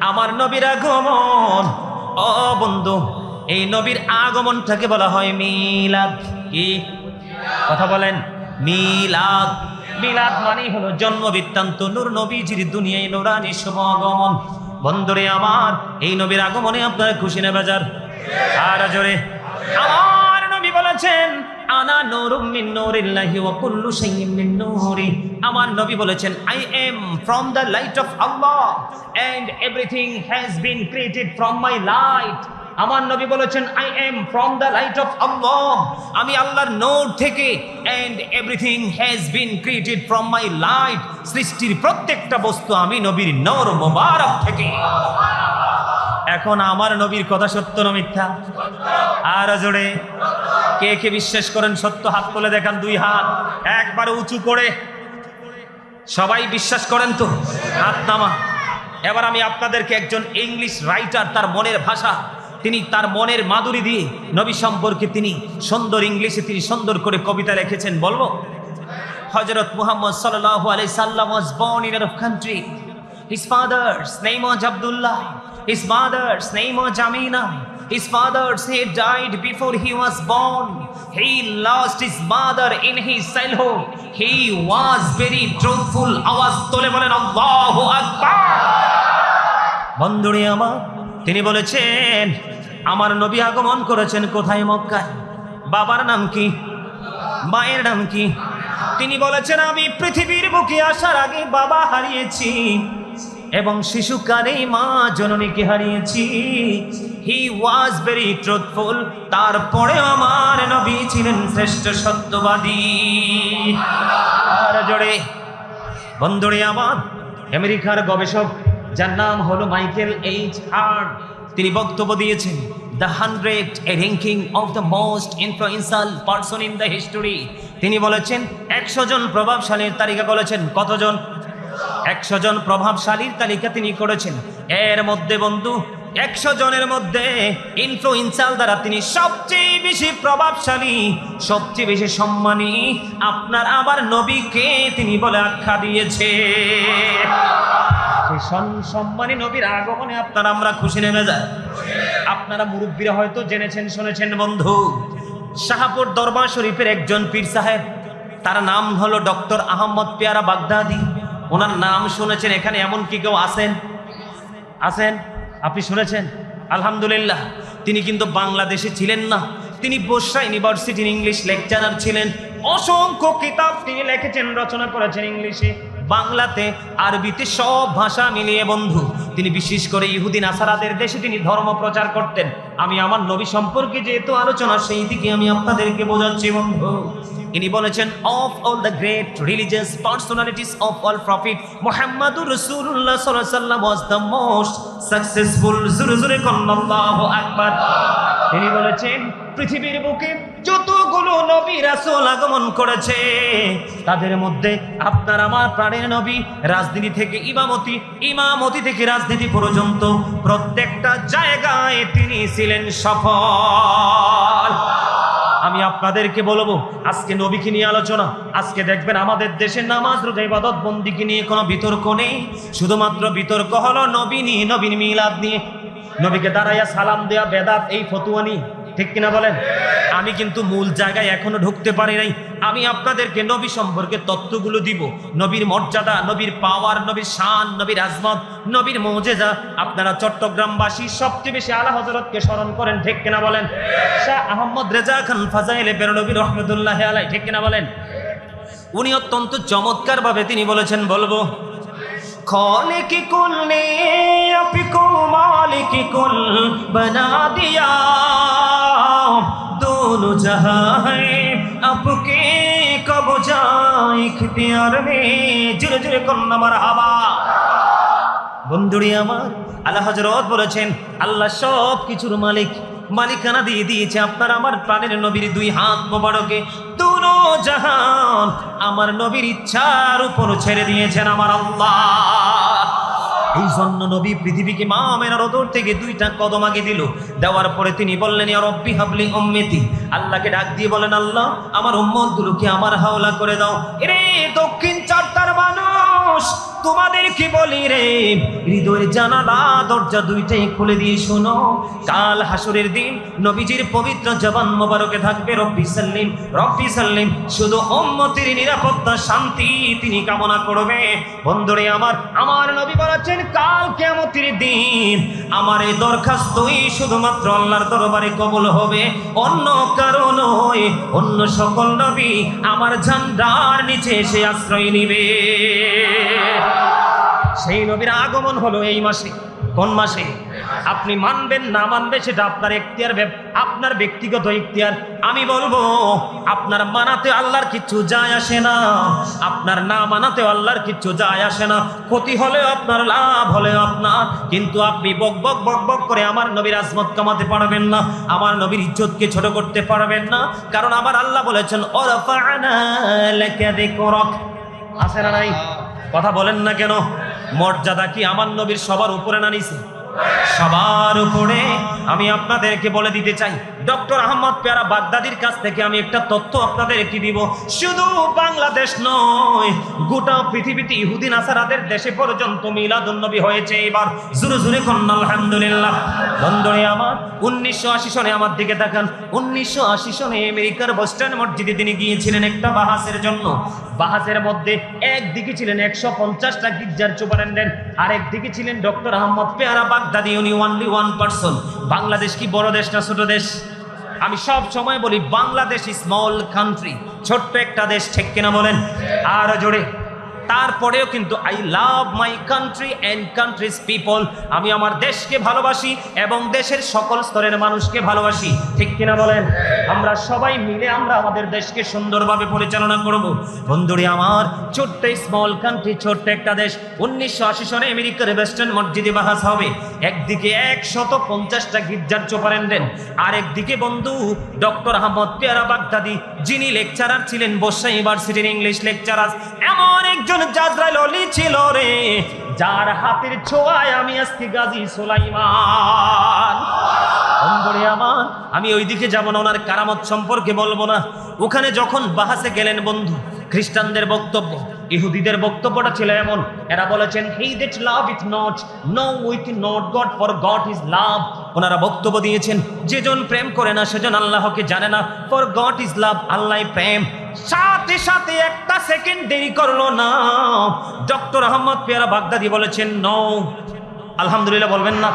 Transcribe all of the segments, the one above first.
আমার নবীর আগমন। ও বন্ধু, এই নবীর আগমনটাকে বলা হয় মিলাদ কি? কথা বলেন, মিলাদ। মিলাদ মানে হলো জন্ম বৃত্তান্ত নূর নবীজির দুনিয়ায় নোরানি সমাগমন। বন্ধুরে আমার, এই নবীর আগমনে আপনার খুশি না বাজার? আর জোরে। আমার নবী বলেছেন আনা নূরুম মিন নূরিল্লাহি ওয়া কুল্লু শাইইন মিন নূরি। আমার নবী বলেছেন I am from the light of Allah and everything has been created from my light আমার নবী বলেছেন I am from the light of Allah আমি আল্লাহর নূর থেকে and everything has been created from my light সৃষ্টির প্রত্যেকটা বস্তু আমি নবীর নূর মোবারক থেকে। এখন আমার নবীর কথা সত্য না মিথ্যা? আর জোরে। কে কে বিশ্বাস করেন সত্য হাত তুলে দেখান দুই হাত। একবার উঁচু করে। সবাই বিশ্বাস করেন তো? হাত নামা। এবার আমি আপনাদেরকে একজন ইংলিশ রাইটার তার মনের ভাষা, তিনি তার মনের মাধুরী দিয়ে নবী সম্পর্কে তিনি সুন্দর ইংলিশে তিনি সুন্দর করে কবিতা লিখেছেন, বলব? হজরত মুহাম্মদ সাল্লাল্লাহু আলাইহি সাল্লাম was born in a country. His father's name was Abdullah. His mother's name was Amina. His father said, died before he was born. He lost his mother in his childhood he was very truthful. আওয়াজ তোলে বলেন, আল্লাহু আকবার! বন্ধুরে আমার, তিনি বলেছেন, আমার নবী আগমন করেছেন কোথায়? মক্কায়। বাবার নাম কি? মায়ের নাম কি? তিনি বলেছেন, আমি পৃথিবীর বুকে আসার আগে বাবা হারিয়েছি এবং শিশুকালেই মা জননীকে হারিয়েছি। হি ওয়াজ ভেরি ট্রুথফুল তারপরে আমার নবী ছিলেন শ্রেষ্ঠ সত্যবাদী। আর জোরে বন্ধুরে আমার আমেরিকার গবেষক, যার নাম হলো মাইকেল এইচ হার্ড তিনি বক্তব্য দিয়েছেন, the hundred a ranking of the most influential person in the history. তিনি বলেছেন, একশো জন প্রভাবশালীর তালিকা বলেছেন কতজন? একশো জন প্রভাবশালীর তালিকা তিনি করেছেন। এর মধ্যে বন্ধু একশো জনের মধ্যে ইনফ্লুয়েন্সাল দ্বারা তিনি সবচেয়ে বেশি প্রভাবশালী, সবচেয়ে বেশি সম্মানী, আপনার আবার নবীকে তিনি বলে আখ্যা দিয়েছে। সম্মানী নবীর আগমনে আপনারা আমরা খুশি নেমে যায়। আপনারা মুরব্বীরা হয়তো জেনেছেন, শুনেছেন বন্ধু, শাহাপুর দরবার শরীফের একজন পীর সাহেব, তার নাম হলো ডক্টর আহমদ পেয়ারা বাগদাদি। ওনার নাম শুনেছেন, এখানে এমন কি কেউ আছেন? আছেন? শুনেছেন? আলহামদুলিল্লাহ। তিনি কিন্তু বাংলাদেশে ছিলেন না। তিনি বর্ষা ইউনিভার্সিটির ইংলিশ লেকচারার ছিলেন। অসংখ্য কিতাব তিনি লিখেছেন, রচনা করেছেন ইংলিশে। বাংলাতে, আরবিতে সব ভাষা মিলিয়ে বন্ধু। তিনি বিশেষ করে ইহুদিন আসারাদের দেশে তিনি ধর্ম প্রচার করতেন। আমি আমার নবী সম্পর্কে যেহেতু আলোচনা, সেই দিকে আমি আপনাদেরকে বোঝাচ্ছি, বন্ধু। ইনি বলেছেন of all the great religious personalities of all prophet মোহাম্মদুর রসুল্লাহ সাল্লাম ওয়াজ দ্য মোস্ট সাকসেসফুল জুরে জুরে কল্লাহ আকবার। তিনি বলেছেন, পৃথিবীর বুকে নবী রাসূল আগমন করেছে। তাদের মধ্যে আপনার আমার প্রাণের নবী রাজনীতি থেকে ইমামতি ইমামতি থেকে রাজনীতি পর্যন্ত প্রত্যেকটা জায়গায় তিনি ছিলেন সফল। আমি আপনাদেরকে বলব, আজকে নবীকে নিয়ে আলোচনা, আজকে দেখবেন আমাদের দেশের নামাজ, রোজা, ইবাদত, বন্দিকে নিয়ে কোনো বিতর্ক নেই। শুধুমাত্র বিতর্ক হলো নবী নিয়ে নবীন মিলাদ নিয়ে। নবীকে দাঁড়াইয়া সালাম দেয়া, বেদাত, এই ফতুয়া নিয়ে। ঠিক কিনা বলেন? আমি কিন্তু মূল জায়গায় এখনও ঢুকতে পারি নাই। আমি আপনাদেরকে নবী সম্পর্কে তত্ত্বগুলো দিব। নবীর মর্যাদা, নবীর পাওয়ার নবীর শান, নবীর আজমত, নবীর মৌজেজা। আপনারা চট্টগ্রামবাসী সবচেয়ে বেশি আলা হজরতকে স্মরণ করেন, ঠিক কিনা বলেন? শাহ আহমদ রেজা খান ফাজাইলে বেরনবী রহমতুল্লাহ আলাই ঠিক কিনা বলেন? উনি অত্যন্ত চমৎকার ভাবে তিনি বলেছেন, বলব खालिक कुल ने आपको मालिक कुल बना दिया दोनों जहां है आपके कब जाए इख्तियार में जुरे जुरे কন্যা মার হাবা বন্ধুরি আমার আল্লাহ হজরত বলেছেন আল্লাহ সব কিছুর মালিক মালিকানা দিয়ে দিয়েছে আপনার আমার প্রাণের নবীর দুই হাত মোবারকে দুনো জাহান, আমার নবীর ইচ্ছার উপর ছেড়ে দিয়েছেন আমার আল্লাহ। এই জন্য নবী পৃথিবীকে মা মেনার ওদর থেকে দুইটা কদম আগে দিল। দেওয়ার পরে তিনি বললেন রব্বি হাবলি অম্মেতি আল্লাহকে ডাক দিয়ে বলেন, আল্লাহ, আমার উম্মতগুলোকে আমার হাওলা করে দাও। এরে, দক্ষিণ চারটার মানুষ তোমাদেরকে বলি রে? হৃদয়ের জানালা, দরজা দুইটাই খুলে দিয়ে শোনো। কাল হাসরের দিন নবীজির পবিত্র জবান মোবারকে থাকবে রব্বি সাল্লিম রব্বি সাল্লিম। শুধু উম্মতের নিরাপত্তা, শান্তি তিনি কামনা করবে। বন্ধুরে আমার আমার নবী বলেছেন, কাল কেমতির দিন আমার এই দরখাস্তই শুধুমাত্র আল্লাহর দরবারে কবল হবে। অন্য কারও নয়, অন্য সকল নবী আমার ঝান্ডার নিচে এসে আশ্রয় নিবে। সেই নবীর আগমন হলো এই মাসে, কোন মাসে? আপনি মানবেন না মানবে সেটা আপনার এখতিয়ার ব্যাপ- আপনার ব্যক্তিগত ইখতিয়ার আমি বলব, আপনার মানাতে আল্লাহর কিচ্ছু যায় আসে না। আপনার না মানাতে আল্লাহর কিচ্ছু যায় আসে না। ক্ষতি হলেও আপনার, লাভ হলেও আপনার। কিন্তু আপনি বক বক বক বক করে আমার নবীর আজমত কামাতে পারবেন না। আমার নবীর ইজ্জতকে ছোট করতে পারবেন না। কারণ আমার আল্লাহ বলেছেন যিকরাক। আছে না নাই? কথা বলেন না কেন? মর্যাদা কি আমার নবীর সবার উপরে না নিছে সবার উপরে। আমি আপনাদেরকে বলে দিতে চাই ডক্টর আহমদ পেয়ারা বাগদাদির কাছ থেকে আমি একটা তথ্য আপনাদেরকে দিব। শুধু বাংলাদেশ নয়, গোটা পৃথিবীতে ইহুদি নাসারাদের দেশে পর্যন্ত মিলাদুন্নবী হয়েছে এবার। জুরে জুরে আলহামদুলিল্লাহ। বন্ধুরে আমার, উনিশশো আশি সনে আমার দিকে তাকান। উনিশশো আশি সনে আমেরিকার বস্টান মসজিদে তিনি গিয়েছিলেন একটা বাহাসের জন্য। বাহাসের মধ্যে একদিকে ছিলেন একশো পঞ্চাশটা গির্জার সুপারেন্ডেন্ট আর একদিকে ছিলেন ডক্টর আহমদ পেয়ারা বাগদাদি, উনি ওয়ানলি ওয়ান পার্সন বাংলাদেশ কি বড় দেশ না ছোট দেশ? আমি সব সময় বলি, বাংলাদেশ স্মল কান্ট্রি ছোট্ট একটা দেশ, ঠেক কিনা বলেন? আর জোরে। তারপরেও কিন্তু I love my country and country's people আমি আমার দেশকে ভালোবাসি এবং দেশের সকল স্তরের মানুষকে ভালোবাসি। ঠিক কিনা বলেন? আমরা সবাই মিলে আমরা আমাদের দেশকে সুন্দরভাবে পরিচালনা করব। বন্ধুরে আমার, ছোট্ট স্মল কান্ট্রি ছোট্ট একটা দেশ, উনিশশো আশি সনে আমেরিকার ওয়েস্টার্ন মসজিদে বাহাস হবে। একদিকে একশত পঞ্চাশটা গির্জার চোপারেন্ডেন আর একদিকে বন্ধু, ডক্টর আহমদ পেয়ারা বাগদাদি, যিনি লেকচারার ছিলেন বর্ষা ইউনিভার্সিটির ইংলিশ লেকচারার এমন একজন জাজরাইল অলি ছিল রে, যার হাতের ছোঁয়ায় আমি আজকে গাজী সোলাইমান। বন্ধুরে আমার, আমি ওইদিকে যাব না, ওনার কারামত সম্পর্কে বলব না। ওখানে যখন বাহাসে গেলেন বন্ধু, খ্রিস্টানদের বক্তব্য, ইহুদিদের বক্তব্যটা ছিল এমন। এরা বলেছেন he that loveth not knoweth not God for God is love ওনারা বক্তব্য দিয়েছেন যেজন প্রেম করে না সেজন আল্লাহকে জানে না for God is love Allah প্রেম। সাথে সাথে একটা সেকেন্ড দেরি করল না। ডক্টর আহমদ পেয়ারা বাগদাদি বলেছেন নো আলহামদুলিল্লাহ বলবেন না।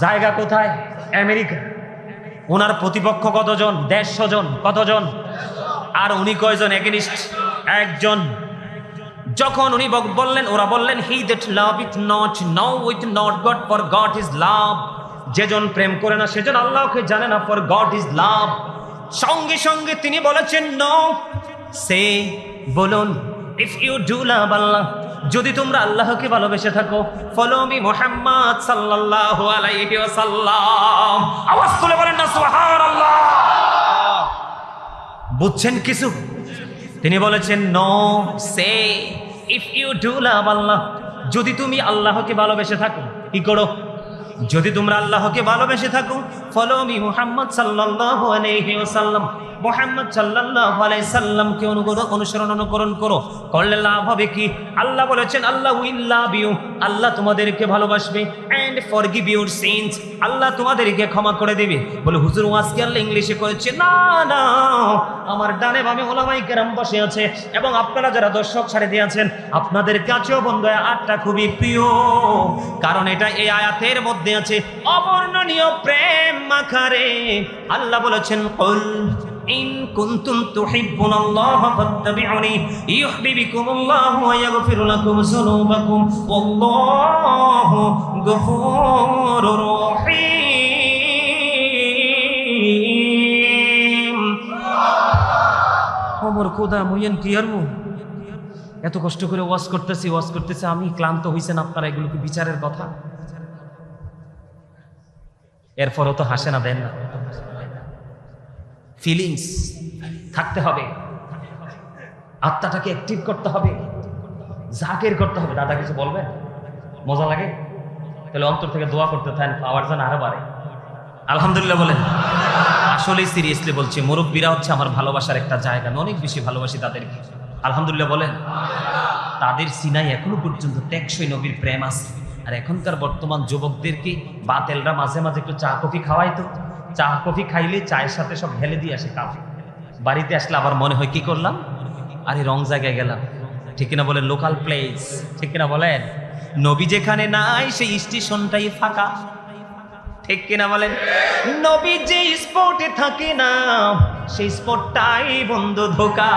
জায়গা কোথায়? আমেরিকা। ওনার প্রতিপক্ষ কতজন? দেড়শো জন। কতজন? আর উনি কয়জন? এগেনিস্ট। একজন। যখন উনি বললেন, ওরা বললেন he that loveth not knoweth not God for God is love যেজন প্রেম করে না, সেজন আল্লাহকে জানে না ফর গড ইজ লাভ সঙ্গে সঙ্গে তিনি বলেছেন ন সে বলুন if you do love Allah যদি তোমরা আল্লাহকে ভালোবেসে থাকো ফলো মি মোহাম্মদ সাল্লাল্লাহু আলাইহি ওয়াসাল্লাম। আওয়াজ তুলে বলেন না, সুবহানাল্লাহ। বুঝছেন কিছু? তিনি বলেছেন no say if you do love Allah যদি তুমি আল্লাহকে ভালোবেসে থাকো, কি করো? যদি তোমরা আল্লাহকে ভালোবেসে থাকো ফলো মি মুহাম্মদ সাল্লাল্লাহু আলাইহি ওয়াসাল্লাম মোহাম্মদ সাল্লাল্লাহু আলাইহি সাল্লামকে অনুকরণ অনুসরণ, অনুকরণ করো। করলে লাভ হবে কি? আল্লাহ বলেছেন, আল্লাহ উইল লাভ ইউ আল্লাহ তোমাদেরকে ভালোবাসবে। And forgive your sins Allah তোমাদেরকে ক্ষমা করে দেবে। বলে, হুজুর ওয়াজকে আল্লাহ ইংলিশে করেছে, না না, আমার ডানে বামে ওলামাই কেরাম বসে আছে এবং আপনারা যারা দর্শক সাড়ে দিয়েছেন আপনাদের কাছেও বন্ধু আটটা খুবই প্রিয়। কারণ এটা এই আয়াতের মধ্যে আছে, অবর্ণনীয় প্রেম মাখারে। আল্লাহ বলেছেন, কুল ইন কুনতুম তুহিব্বুনাল্লাহ ফাত্তাবিউনি ইউহিব্বুকুমুল্লাহ ওয়া ইয়াগফির লাকুম যুনুবাকুম ওয়াল্লাহু গফুরুর রহিম। ওমর খোদা, মুইয়েন কি এত কষ্ট করে ওয়াজ করতেছি ওয়াজ করতেছি, আমি ক্লান্ত হইছেন আপনারা, এগুলো কি বিচারের কথা? এরপরও তো হাসে না, দেন না। ফিলিংস থাকতে হবে। আত্মাটাকে অ্যাক্টিভ করতে হবে। জাকের করতে হবে। দাদা কিছু বলবে? মজা লাগে? তাহলে অন্তর থেকে দোয়া করতে থাকেন, পাওয়ার যেন আরও বাড়ে। আলহামদুলিল্লাহ বলেন। আসলে সিরিয়াসলি বলছি, মুরব্বীরা হচ্ছে আমার ভালোবাসার একটা জায়গা। আমি অনেক বেশি ভালোবাসি তাদেরকে আলহামদুলিল্লাহ বলেন। তাদের সিনাই এখনও পর্যন্ত টেকসই নবীর প্রেম আছে। আর এখনকার বর্তমান যুবকদেরকে বাতেলরা মাঝে মাঝে একটু চা কফি খাওয়াই তো। চা, কফি খাইলে চায়ের সাথে সব ঢেলে দিয়ে আসে কাফি। বাড়িতে আসলে আবার মনে হয় কি করলাম? আরে রং জায়গায় গেলাম। ঠিক কিনা বলেন লোকাল প্লেস ঠিক কিনা বলেন? নবী যেখানে নাই, সেই স্টেশনটাই ফাঁকা। ঠিক কিনা বলেন? নবী যে স্পটে থাকে না, সেই স্পটটাই বন্ধ ধোকা।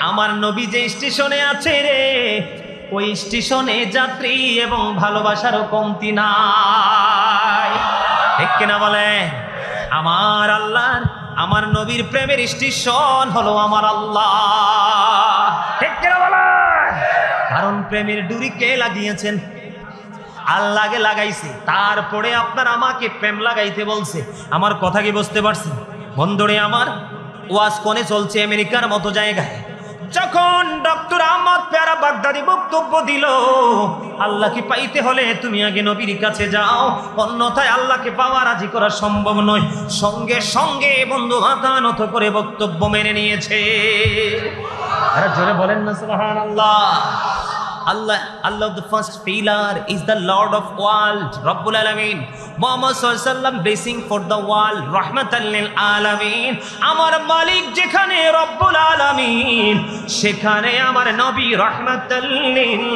আমার নবী যে স্টেশনে আছে রে, ওই স্টেশনে যাত্রী এবং ভালোবাসারও কমতি নাই। ঠিক কিনা বলে আমার আল্লাহর, আমার নবীর প্রেমের স্টেশন হলো আমার আল্লাহ। ঠিক কিনা বলেন? কারণ প্রেমের ডুরি কে লাগিয়েছেন? আল্লাহকে লাগাইছে, তারপরে আপনার আমাকে প্রেম লাগাইতে বলছে। আমার কথা কি বুঝতে পারছেন? বন্ধুরে আমার, ওয়াজ কনে চলছে আমেরিকার মতো জায়গায়? যখন ডক্টর আহমদ প্যারা বাগদাদি বক্তব্য দিল, আল্লাহকে পাইতে হলে তুমি আগে নবীর কাছে যাও। অন্যথায় আল্লাহকে পাওয়া রাজি করা সম্ভব নয়। সঙ্গে সঙ্গে বন্ধু মাথা করে বক্তব্য মেনে নিয়েছে। জোরে বলেন না, সুবহানাল্লাহ। Allah, the first pillar is the Lord of world, Rabbul Alameen. Muhammad Sallallahu blessing for the world, Rahmatan lil Alameen. আমার মালিক যেখানে রব্বুল আলামিন সেখানে আমার নবী রহমাতাল লিল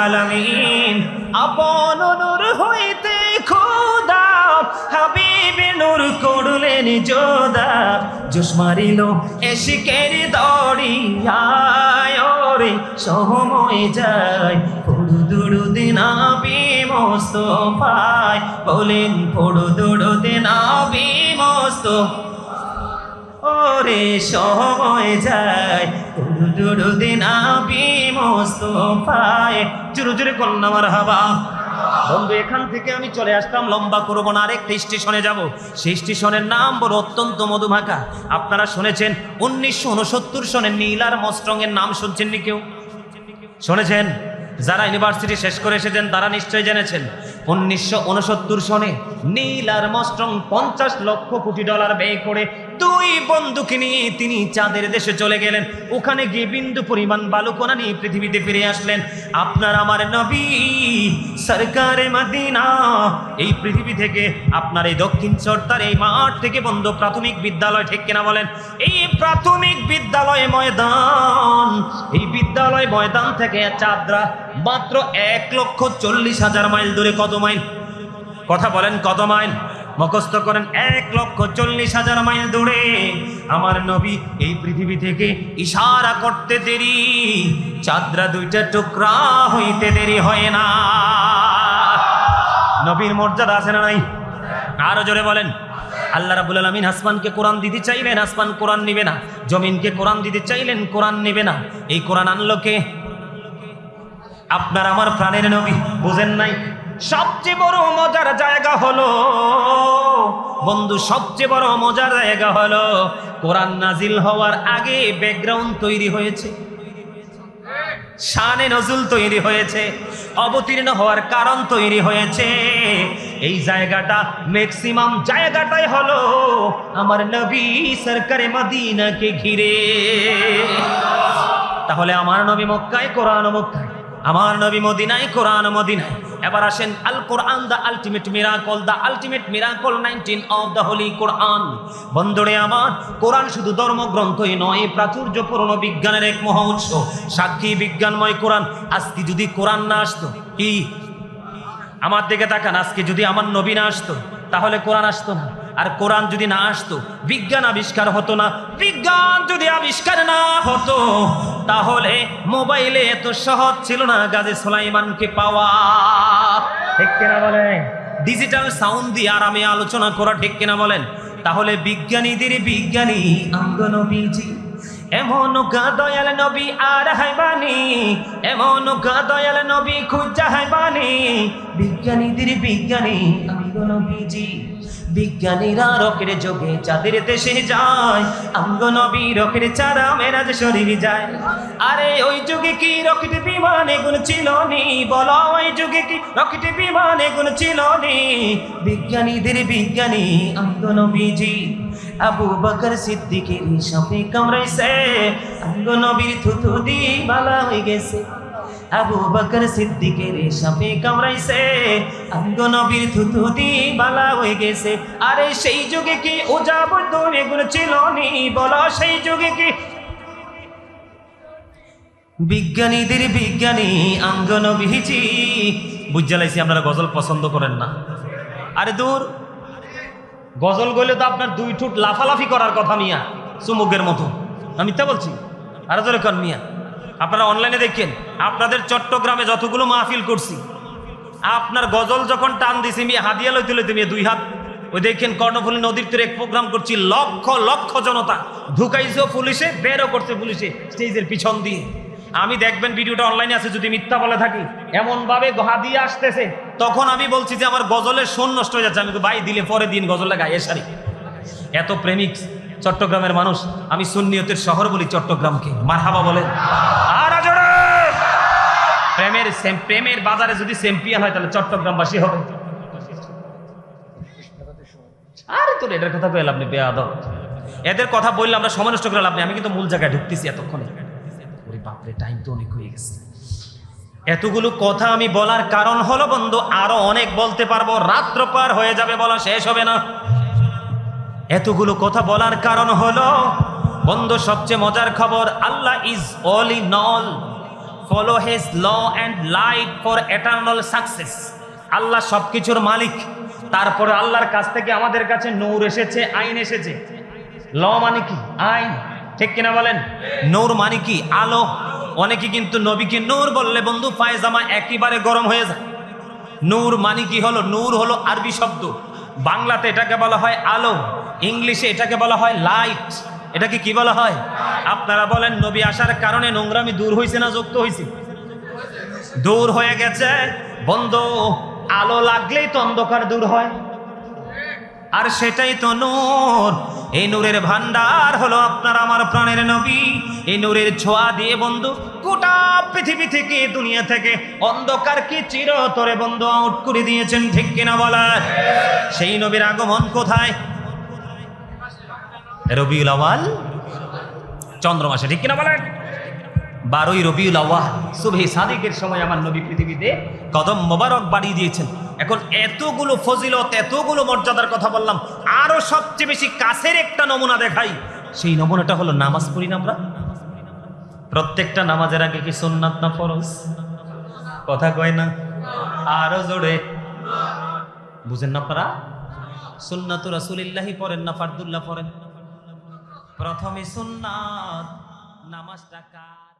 আলামিন আপন নূর হইতে হাবিবে নূর করলেন যোদা জোশ মারিল এশিকের দড়িয়ায় রে সময় যায়। পড়ু দুড়ু দিন আবি মস্ত পায় বলেন পড়ু দুড়ু দিন আবি মস্ত ওরে সময় যায়। পড়ু দুড়ু দিন আবি মস্ত পায় জুরু জুরে করলাম আমার হাবা। বন্ধু, এখান থেকে আমি চলে আসলাম লম্বা করব না, আরেকটা স্টেশনে যাব। সেই স্টেশনের নাম বড় অত্যন্ত মধুমাখা আপনারা শুনেছেন, উনিশশো উনসত্তর সনে নীলার মস্ট্রং এর নাম শুনছেননি কেউ? শুনেছেন? যারা ইউনিভার্সিটি শেষ করে এসেছেন, তারা নিশ্চয়ই জেনেছেন। উনিশশো উনসত্তর সনে নীল আর মস্ট্রং পঞ্চাশ লক্ষ কোটি ডলার ব্যয় করে দুই বন্ধুকে নিয়ে তিনি চাঁদের দেশে চলে গেলেন। ওখানে গিয়ে বিন্দু পরিমাণ বালুকোনা নিয়ে পৃথিবীতে ফিরে আসলেন। আপনার আমার নবী সরকারে মদিনা, এই পৃথিবী থেকে আপনার এই দক্ষিণ চর্তার এই মাঠ থেকে বন্ধ প্রাথমিক বিদ্যালয়, ঠিক কিনা বলেন? এই প্রাথমিক বিদ্যালয় ময়দান, এই বিদ্যালয় ময়দান থেকে চাঁদরা মাত্র এক লক্ষ চল্লিশ হাজার মাইল দূরে কত মাইল? কথা বলেন কত মাইল? মুখস্থ করেন, এক লক্ষ চল্লিশ হাজার মাইল দূরে। আমার নবী এই পৃথিবী থেকে ইশারা করতে দেরি, চাঁদরা দুইটা টুকরা হইতে দেরি হয় না। নবীর মর্যাদা আছে না নাই? আরও জোরে বলেন। আল্লাহ রাবুল আলমিন আসমানকে কোরআন দিতে চাইলেন আসমান কোরআন নিবে না। জমিনকে কোরআন দিতে চাইলেন, কোরআন নিবে না। এই কোরআন আনলো কে? আপনার, আমার প্রাণের নবী, বুঝেন নাই? সবচেয়ে বড় মজার জায়গা হলো, বন্ধু, সবচেয়ে বড় মজার জায়গা হলো, কোরআন নাজিল হওয়ার আগে ব্যাকগ্রাউন্ড তৈরি হয়েছে। শানে নজুল তৈরি হয়েছে, অবতীর্ণ হওয়ার কারণ তৈরি হয়েছে। এই জায়গাটা ম্যাক্সিমাম জায়গাটাই হলো আমার নবী সরকারে মদিনাকে ঘিরে। তাহলে আমার নবী মক্কায়, কোরআন মক্কায় আমার নবী মদিনায়, কোরআন মদিনায়। এবার আসেন Al Quran the ultimate miracle. The ultimate miracle nineteen of the holy Quran. বন্ধুরে আমার, কোরআন শুধু ধর্মগ্রন্থই নয়, প্রাচুর্য প্রাচুর্যপূর্ণ বিজ্ঞানের এক মহা উৎস। সাক্ষী বিজ্ঞানময় কোরআন, আজকে যদি কোরআন না আসতো, কি? আমার দিকে তাকান, আজকে যদি আমার নবী না আসতো, তাহলে কোরআন আসতো না। আর কোরআন যদি না আসতো, বিজ্ঞান আবিষ্কার হতো না। বিজ্ঞান যদি আবিষ্কার না হতো তাহলে মোবাইলে এত সহজ ছিল না গাজী সোলাইমানকে পাওয়া। ঠিক কিনা বলেন? ডিজিটাল সাউন্ড দিয়ে আরামে আলোচনা করা ঠিক কিনা বলেন? তাহলে বিজ্ঞানীদের বিজ্ঞানী আঙ্গনবীজি এমন গা দয়াল নবী আর হাইবানি এমন দয়াল নবী খুঁজা হাইবানি বিজ্ঞানীদের বিজ্ঞানী আঙ্গ নবীজি বিজ্ঞানীরা রকের যোগে চাঁদের দেশে যায়। আঙ্গ নবী রকের চারা মেরাজ শরীর যায়। আরে ওই যুগে কি রকেট বিমান এগুলো ছিল নি? বলো ওই যুগে কি রকেট বিমান এগুলো ছিল নি? বিজ্ঞানীদের বিজ্ঞানী আঙ্গ নবীজি। আবু বকর সিদ্দিকের সাথে কামড়াইছে। আঙ্গো নবীর থুতু দি বালা হয়ে গেছে। আবু বকর সিদ্দিকের সাপে কামড়াইছে। আঙ্গ নবীর থুতু দি বালা হয়ে গেছে। আরে সেই যুগে কি ওজা বৈদ্য এগুলো ছিল নি? বলো সেই যুগে কি? বিজ্ঞানীদের বিজ্ঞানী আঙ্গন বিহিছি বুঝালাইছি আপনারা গজল পছন্দ করেন না। আরে দূর। গজল গলে তো আপনার দুই ঠুট লাফালাফি করার কথা মিয়া, চুমুকের মতো। আমি মিথ্যা বলছি? আরও জোরে কন মিয়া। আপনারা অনলাইনে দেখেন, আপনাদের চট্টগ্রামে যতগুলো মাহফিল করছি, আপনার গজল যখন টান দিছি, মিয়া হাদিয়া লইতে লইতে মিয়া দুই হাত, ওই দেখেন কর্ণফুলী নদীর তীরে এক প্রোগ্রাম করছি, লক্ষ লক্ষ জনতা ঢুকাইছেও পুলিশে, বেরও করছে পুলিশে স্টেজের পিছন দিয়ে। আমি দেখবেন ভিডিওটা অনলাইনে আছে, যদি মিথ্যা বলে থাকি এমন ভাবে হাদিয়া আসতেছে, তখন আমি বলছি যে আমার গজলের শোন নষ্ট হয়ে যাচ্ছে। আমি তো ভাই, দিলে পরে দিন গজলে গায়ে সারি। এত প্রেমিক। চট্টগ্রামের মানুষ, আমি সুন্নিয়তের শহর বলি চট্টগ্রামকে। মারহাবা বলেন। আর প্রেমের প্রেমের বাজারে যদি চ্যাম্পিয়ন হয়, তাহলে চট্টগ্রামবাসী হবে। আরে তোর এটার কথা কইলাম আপনি বেয়াদব। এদের কথা বললে আমরা সময় নষ্ট করে লাভ নেই। আমি কিন্তু মূল জায়গায় ঢুকতেছি এতক্ষণে। বাপরে টাইম তো অনেক হয়ে গেছে। এতগুলো কথা আমি বলার কারণ হলো বন্ধু, আরও অনেক বলতে পারব। রাত্র পার হয়ে যাবে বলা শেষ হবে না। এতগুলো কথা বলার কারণ হলো, বন্ধু সবচেয়ে মজার খবর, Allah is all in all follow his law and light for eternal success Allah সব কিছুর মালিক, তারপরে আল্লাহর কাছ থেকে আমাদের কাছে নূর এসেছে, আইন এসেছে। ল মানে কি? আইন। ঠিক কিনা বলেন? নূর মানে কি? আলো। অনেকে কিন্তু নবীকে নূর বললে, বন্ধু, পায়জামা একেবারে গরম হয়ে যায়। নূর মানে কি হলো? নূর হলো আরবি শব্দ। বাংলাতে এটাকে বলা হয় আলো। ইংলিশে এটাকে বলা হয় লাইট। এটাকে কি বলা হয়? আপনারা বলেন, নবী আসার কারণে নোংরামি দূর হয়েছে না যুক্ত হয়েছে দূর হয়ে গেছে। বন্ধ, আলো লাগলেই তো অন্ধকার দূর হয়। আর সেটাই তো নূর। এই নূরের ভান্ডার হলো আপনার, আমার প্রাণের নবী। এই নূরের ছোঁয়া দিয়ে, বন্ধু, গোটা পৃথিবী থেকে, দুনিয়া থেকে অন্ধকার কি চিরতরে বন্ধু আউট করে দিয়েছেন, ঠিক কিনা বলার সেই নবীর আগমন কোথায়? রবিউল আওয়াল চন্দ্র মাসে, ঠিক কিনা বলেন? বারোই রবিউল আওয়াল সুবহি সাদিকের সময় আমার নবী পৃথিবীতে কদম মোবারক বাড়িয়ে দিয়েছেন। এখন এতগুলো ফজিলত, এতগুলো মর্যাদার কথা বললাম, আরও সবচেয়ে বেশি কাছের একটা নমুনা দেখাই। সেই নমুনাটা হলো নামাজ পড়ি না আমরা? প্রত্যেকটা নামাজের আগে কি সুন্নাত না ফরজ? কথা কয় না? আরও জোরে। বুঝেন না আপনারা? সুন্নাত রাসূলিল্লাহি পড়েন না, ফারদুল্লাহ পড়েন। প্রথমে সুন্নাত নামাজটা কার